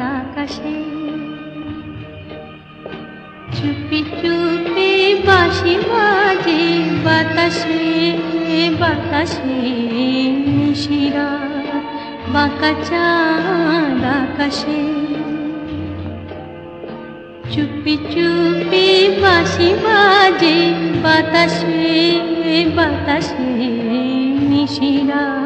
আকাশে। চুপি চুপি বাঁশি বাজে বাতাসে বাতাসে নিশিরা বাঁকা আকাশে। চুপি চুপি বাঁশি বাজে বাতাসে বাতাসে নিশিরা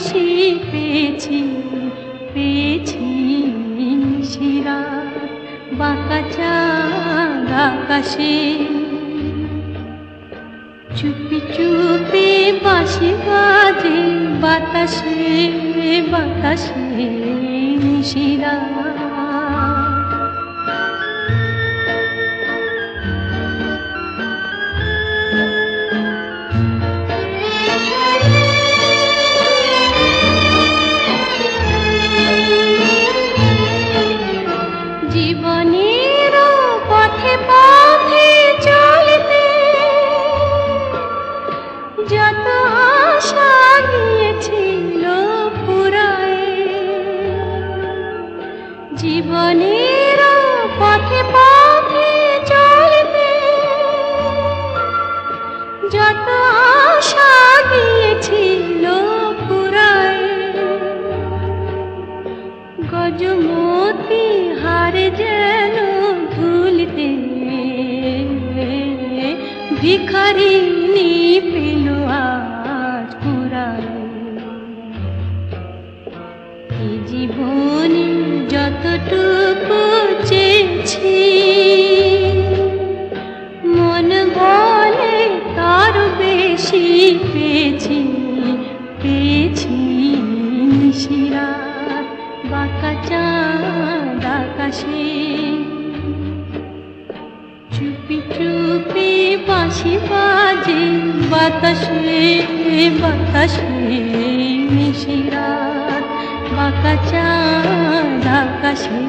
বেশি পেয়েছি পেয়েছি শিরা। বাঁকা চাঁদ চুপি চুপি বাঁশি বাজে বাতাসে বাতাসে শিরা। গজমতি হার যেন ধুলতে ভিখারিনি পেল আজ এই জীবনে যতটুকু চেয়েছি, মন বলে তার বেশি পেয়েছি পেয়েছি শিরা বাঁকা আকাশে চুপি চুপি বাঁশি বাজে বাতাসে বাতাসে মিশিরা বাঁকা চাঁদ আকাশে